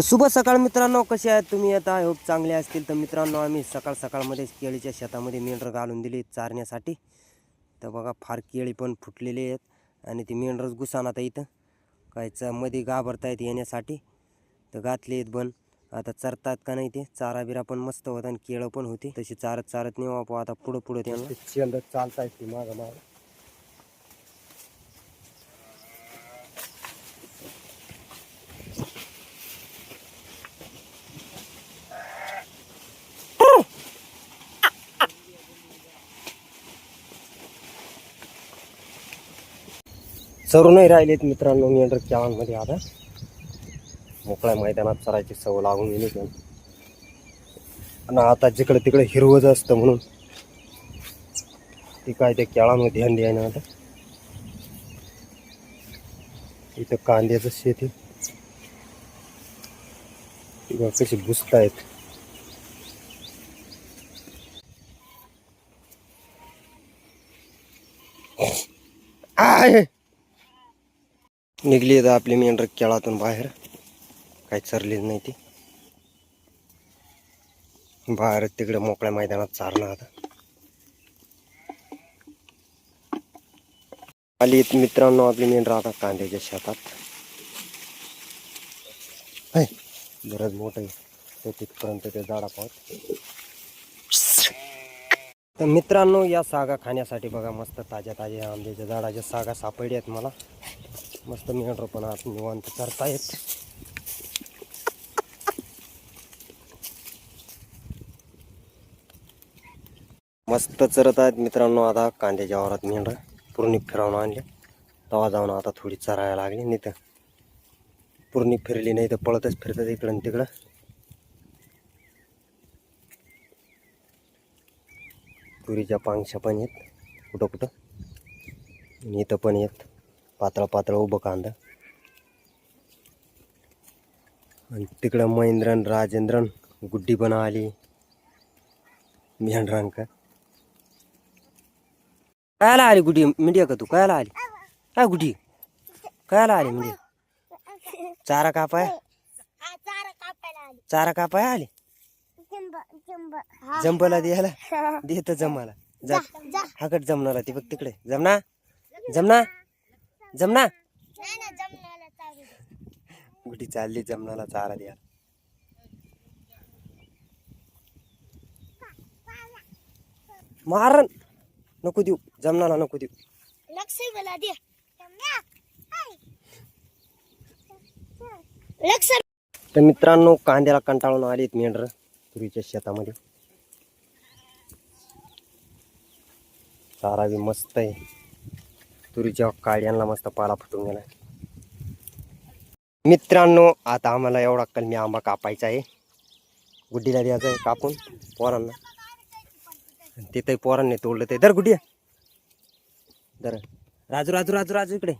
तर शुभ सकाळ मित्रांनो कसे आहेत तुम्ही? आता होप चांगले असतील. तर मित्रांनो आम्ही सकाळ सकाळमध्ये केळीच्या शेतामध्ये मेंढरं घालून दिली चारण्यासाठी. तर बघा फार केळी पण फुटलेली आहेत. आणि ती मेंढरच घुसान आता इथं. कायचं मध्ये घाबरतायत येण्यासाठी. तर घातले आहेत बन. आता चरतात का नाही ते? चारा बिरा पण मस्त होता आणि केळं पण होती. तशी चारत चारत नाही वापू आता पुढं पुढं त्यांना चालत आहेत ती मागं मागं चरूनही राहिलेत मित्रांनो नियंत्रक केळांमध्ये आता. मोकळ्या मैदानात चरायची सवय लागून गेली आणि आता जिकडे तिकडे हिरवंच असतं म्हणून. ती काय त्या केळांमध्ये ध्यान द्यायला आता. इथं कांद्याचं शेती कशी आहेत आहे! निघली आता आपली मेंढर केळातून बाहेर. काही चरलीच नाही ती. बाहेर तिकडे मोकळ्या मैदानात चारणं आता. आली मित्रांनो आपली मेंढर आता कांद्याच्या शेतात. बरंच मोठं आहे. ते तिथपर्यंत ते झाडा पाहत. तर मित्रांनो या सागा खाण्यासाठी बघा मस्त ताज्या ताज्या आंब्याच्या झाडाच्या सागा सापडल्या आहेत मला. मस्त मेंढर पण आत निवांत करतायत मस्त चरत आहेत मित्रांनो आता कांद्याच्या वावरात मेंढर पूर्ण फिरावून आणले. तवा जाऊन आता थोडी चरायला लागली नाही तर पूर्ण फिरली नाही तर पळतच फिरतात इकडं तिकडं. तुरीच्या पांगशा पण येत कुठं कुठं. नेतं इथं पण येत पातळ पातळ उभं कांदा. आणि तिकडं महेंद्रन राजेंद्रन गुड्डी पण आली मेंढरांक कायला आली गुड्डी? मिडिया का तू? कायला आली? काय गुड्डी. कायला आली मिडिया चारा कापाय? चारा आली कापाय आली? चिंब द्यायला? देत जमाला. जा. हाकट जमणार ती बघ तिकडे. जमना? जमना? जमना गुडी चालली जमनाला चारा द्या. मारण नको देऊ जमनाला नको देऊ. लक्ष मला दे. लक्ष तर मित्रांनो कांद्याला कंटाळून आलेत मेंढर तुरीच्या शेतामध्ये. चारा बी मस्त आहे. तुरीच्या काड्यांना मस्त पाला फुटून गेलाय. मित्रांनो आता आम्हाला एवढा कलमी आंबा कापायचा आहे. गुड्डीला द्यायचा आहे कापून पोरांना. आणि तिथे पोरांनी तोडलं ते. दर गुड्डी. दर राजू राजू राजू राजू इकडे.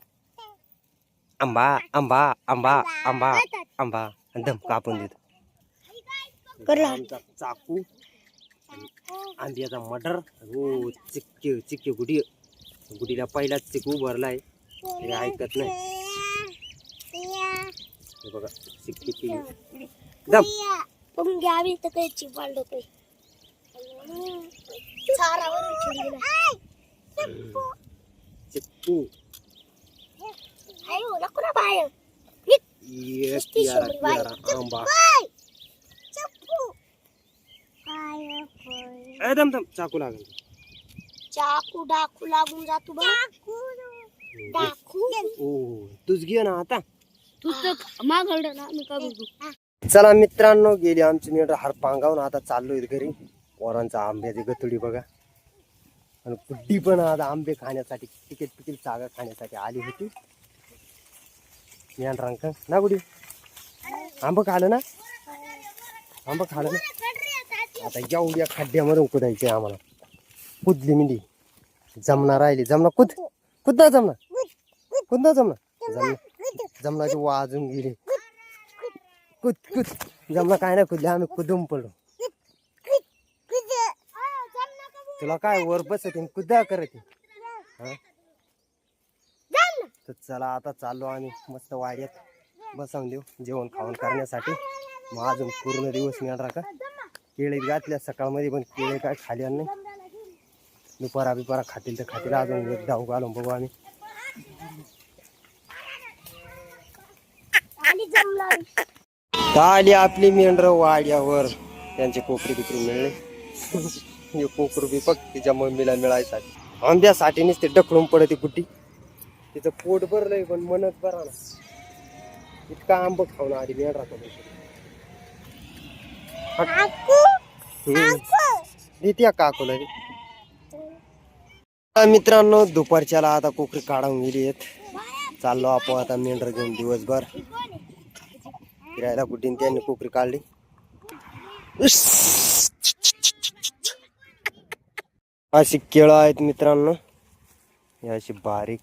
आंबा आंबा आंबा आंबा आंबा. दम कापून देतो. चाकू आंब्याचा मटर. हो चिक्के चिक्के गुडी गुडीला पहिलाच चिकू भरलाय हे ऐकत नाही. बघा चिक्की दम पण घ्यावी तर काही ये आंबा. दम दम चाकू लागेल. चाकू डाकू लागून जातो बघ डाकू. ओ तूच घे ना आता. तू तर मागवलं ना मी का बघू? चला मित्रांनो गेली आमची मेंढर हार पांगावून. आता चाललोय घरी. पोरांचा आंब्याची गतुडी बघा. आणि कुड्डी पण आता आंबे खाण्यासाठी टिकीट पिकील चागा खाण्यासाठी आली होती. मेंढरांक ना गुडी? आंब खालं ना? आंब खालं ना? आता एवढ्या खड्ड्यामधून कुदायचे आम्हाला. कुदली मिली. जमणार राहिली. जमना कुद कुद ना जमना कुद ना जमना जमना जमनाची वाजून गेली. कुद कुद जमना काय नाही कुदले आम्ही कुदून पडलो तुला काय वर बसत कुद्या करत तर चला आता चाललो आम्ही. मस्त वाड्यात बसावून देऊ हो, जेवण खावण करण्यासाठी. मग अजून पूर्ण दिवस मिळणार का? केळी घातल्या सकाळमध्ये पण केळे काय खाल्या नाही दुपारा बिपारा खातील तर खातील. अजून एक धाव घालून बघू आम्ही. आली आपली मेंढर वाड्यावर. त्यांचे कोकरी बिकरी मिळले. कोकरू बी बघ तिच्या मम्मीला मिळायसाठी. आंब्यासाठी नुसते डखळून पडते कुठी. तिचं पोट भरलंय पण मनच बरा ना इतका आंब खाऊन आली मेंढरा देते काकूला मित्रांनो दुपारच्याला आता कोकरी काढून गेली आहेत. चाललो आपण आता मेंढर घेऊन दिवसभर. फिरायला कुठे त्यांनी कोकरी काढली? अशी केळं आहेत मित्रांनो. हे अशी बारीक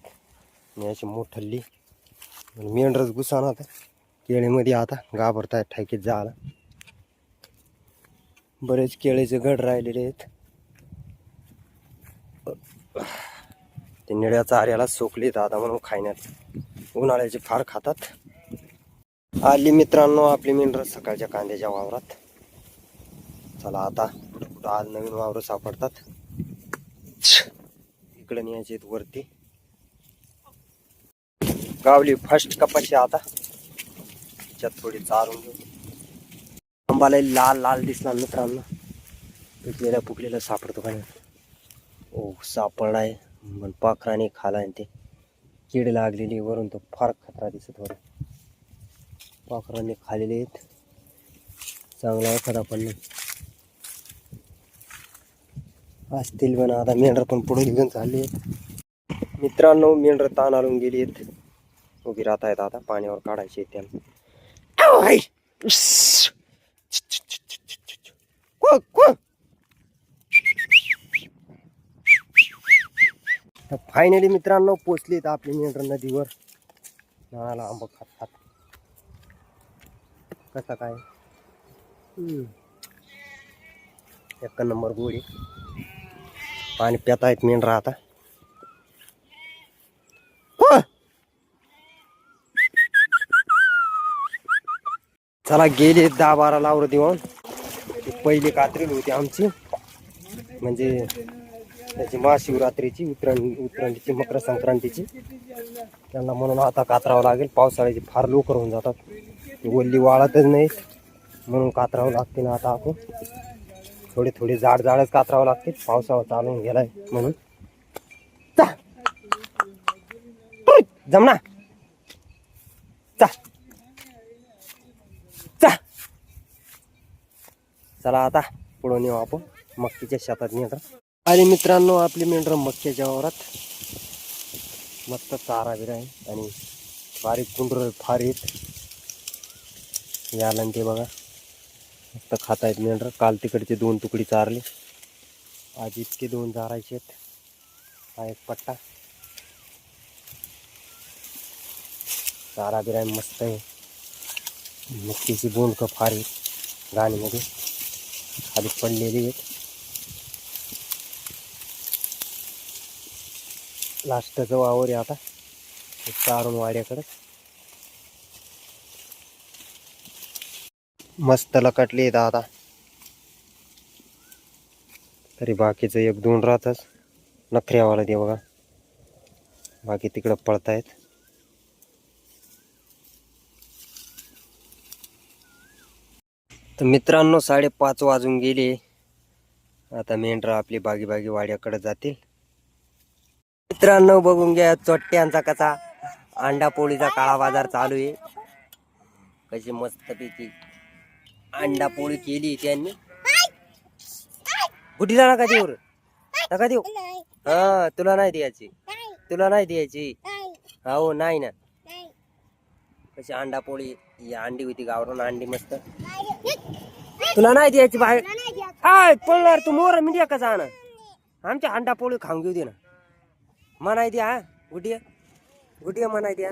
आणि अशी मोठल्ली. मेंढरच मेंढरच घुसाना आता. केळीमध्ये आता घाबरतायत ठाकीत जायला. बरेच केळीचे घड राहिलेले आहेत. ते निळ्या चाऱ्याला सोकलीत दादा म्हणून खाण्यात उन्हाळ्याचे फार खातात. आली मित्रांनो आपली मेंढर सकाळच्या कांद्याच्या वावरात. चला आता कुठं कुठं आज नवीन वावर सापडतात. इकडे न्यायचे वरती. गावली फर्स्ट कपाशी आता. त्याच्यात थोडी चारून घेऊ. आंबाला लाल लाल दिसला मित्रांनो. पिकलेला पुकलेला सापडतो का ओ सापडलाय. पण पाखराने खालाय ते कीड लागलेली वरून. तो फार खतरा दिसत वरून पाखराने खालेले आहेत. चांगला एखादा पण. नाही असतील पण. आता मेंढर पण पुढे निघून चालले आहेत. मित्रांनो मेंढर ताण आणून गेली आहेत. उभी राहत आहेत आता. पाण्यावर काढायचे आहेत त्यांना आऊ, हाय. उस्स. को, को. फायनली मित्रांनो पोचलीत आपली मेंढर नदीवर. नळाला आंबा खात खात कसा काय? एक नंबर गोळी पाणी पिता आहेत मेंढरा आता. चला गेले दहा बारा लावर देऊन. ती पहिली कात्रील होती आमची. म्हणजे त्याची महाशिवरात्रीची उतरण उतरणीची मकर संक्रांतीची त्यांना म्हणून आता कातरावं लागेल. पावसाळ्याची फार लवकर होऊन जातात. ती वल्ली वाळतच नाही. म्हणून कातरावं लागते ना आता आपण. थोडे थोडे जाड जाडच कातरावं लागते पावसाळा चालून गेलाय म्हणून. जमना चा! चा! चला आता पुढं नेऊ आपण. मक्कीच्या शेतात नेता आणि मित्रांनो आपली मेंढर मक्याच्या वावरात मस्त चारा बिरा आहे आणि बारीक कुंडर फार आहेत. याला आणि ते बघा. मस्त खात आहेत मेंढर काल तिकडचे दोन तुकडी चारले. आज इतके दोन चारायचे आहेत. हा एक पट्टा. चारा बिरा मस्त आहे. मक्कीची बोंड फार आहे गाणीमध्ये खाली पडलेली आहेत. लास्टचं वावर आहे आता. ते चारून वाड्याकडं. मस्त लकटली आहेत आता. तरी बाकीचं एक दोन राहतच. नखऱ्यावाला दे बघा. बाकी तिकडं पळतायत. तर मित्रांनो साडेपाच वाजून गेले. आता मेंढरा आपली बागी बागी वाड्याकडे जातील. मित्रांनो बघून घ्या चोट्ट्यांचा कसा अंडा पोळीचा काळा बाजार चालू आहे. कशी मस्तपैकी अंडा पोळी केली त्यांनी. गुटीला नका देऊ रे. नका देऊ. हा तुला नाही द्यायची. तुला नाही द्यायची. हो नाही ना. कशी अंडा पोळी ही अंडी होती गावरून अंडी मस्त. तुला नाही द्यायची बाहेर. काय पळणार तू मोर मीडिया कसा आण आमच्या अंडा पोळी खाऊन घेऊ दे ना. म्हणाय द्या गुडिया गुटिया गुटिया म्हणाय द्या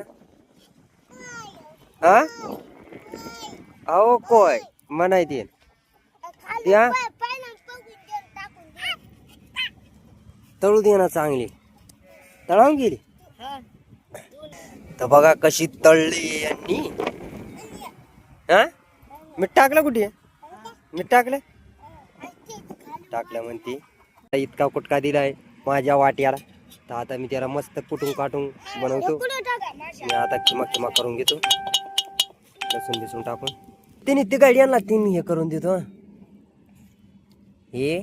हा अहो कोय म्हणाय दे द्या तळू दे ना चांगली तळावून गेली तर बघा कशी तळली यांनी हा मीठ टाकलं कुठे मीठ टाकलं टाकलं म्हणते इतका कुटका दिलाय माझ्या वाट्याला तर आता मी त्याला मस्त कुटून काटून बनवतो. मी आता किमा किमा करून घेतो. लसूण बिसून टाकून. तिने ते गाड्यांना तीन हे करून देतो हे. हे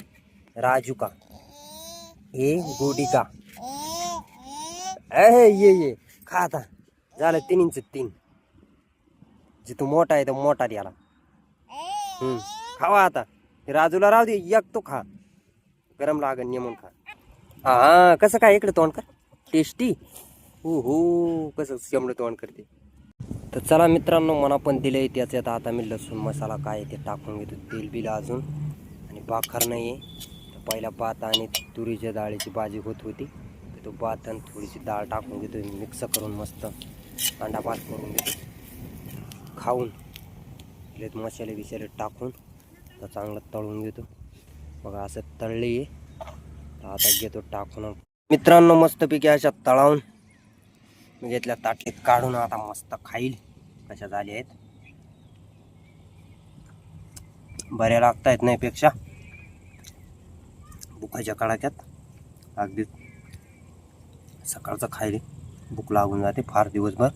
राजूका. हे गोडिका. अहे ये ये. खा आता. झालं इंच तीन. जिथं मोठा आहे तो मोठा द्याला खावा आता. ते राजूला राहू दे एक तो खा. गरम लागन नेमून खा. हा कसं काय इकडे तोंड कर. टेस्टी हो हो कसं शेमडं तोंड करते. तर चला मित्रांनो मना पण दिलंय त्याच्यात आता मी लसूण मसाला काय आहे ते टाकून घेतो. तेल बिल अजून. आणि बाखर नाही आहे. तर पहिला भात आणि तुरीच्या डाळीची भाजी होत होती. तर तो भात आणि थोडीशी डाळ टाकून घेतो. मिक्स करून मस्त अंडा भात करून घेतो. खाऊन मसाले बिसाले टाकून तर चांगलं तळून घेतो. बघा असं तळले आहे. आता घेतो टाकून. मित्रांनो मस्तपैकी अशा तळावून मी घेतल्या ताटीत काढून आता मस्त खाईल. कशा झाल्या आहेत. बऱ्या लागता येत नाही पेक्षा. भुकाच्या कडाक्यात. अगदी सकाळचं खायले. भूक लागून जाते फार दिवसभर.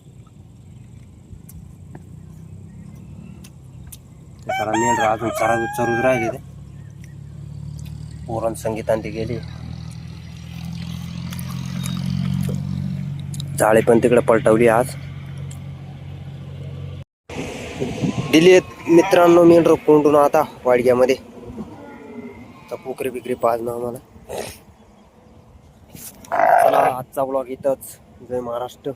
त्याला मेंढर अजून चरा चरूच राहिले ते. पोरण संगीतांनी गेले. जाळे पण तिकडे पलटवली आज. दिली आहेत मित्रांनो मेंढर कोंडून आता वाडग्यामध्ये. तर पोकरी बिकरी पाजणं आम्हाला. चला आजचा ब्लॉग इथंच. जय महाराष्ट्र.